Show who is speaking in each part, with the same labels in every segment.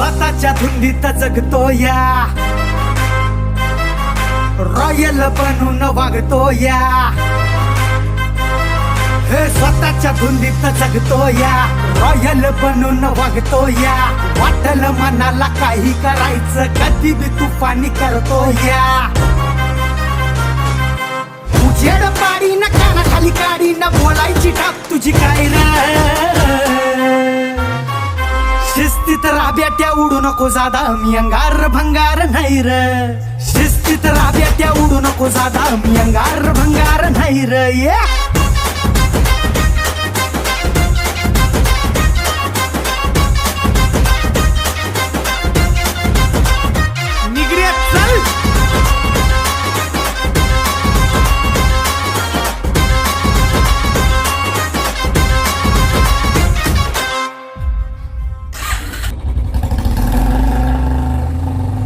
Speaker 1: स्वतःच्या धुंदीत जगतो या रॉयल बनून वागतो या हे स्वतःच्या धुंदीत जगतो या रॉयल बनून वागतो या वाटल मनाला काही करायचं कधी बी तुफानी करतो या उजेड पाडी न कानाखाली खाली काडी न बोलायची टाप शिस्तीत राब्याट्या उडू नको जादा मी अंगार भंगार नाही र. शिस्तीत राब्याट्या उडू नको जादा मी अंगार भंगार नाही र.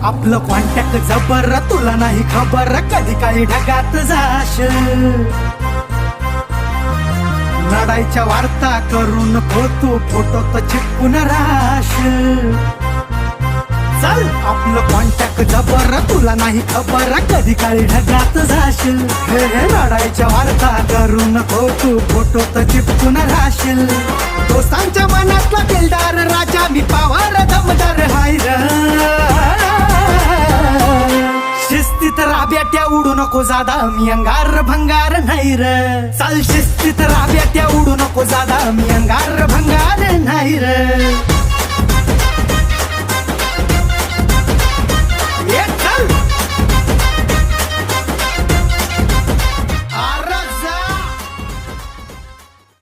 Speaker 1: आपलं कॉन्टॅक्ट जबर तुला नाही खबर कधी काही ढगात जाश लढाईच्या वार्ता करून फोटो फोटो तर चिटकून राश चल आपलं कॉन्टॅक्ट जबर तुला नाही खबर कधी काही ढगात जाशील. हे लढाईच्या वार्ता करून फोटो फोटो तर चिपकून राशील दोस्तांच्या मनातला दिलदार राजा मी पावार दमदार हाय त्या उडू नको जादा मी अंगार भंगार नाही र. चाल शिस्तीत राब्याट्या उडू नको जादा मी अंगार भंगार नाही र.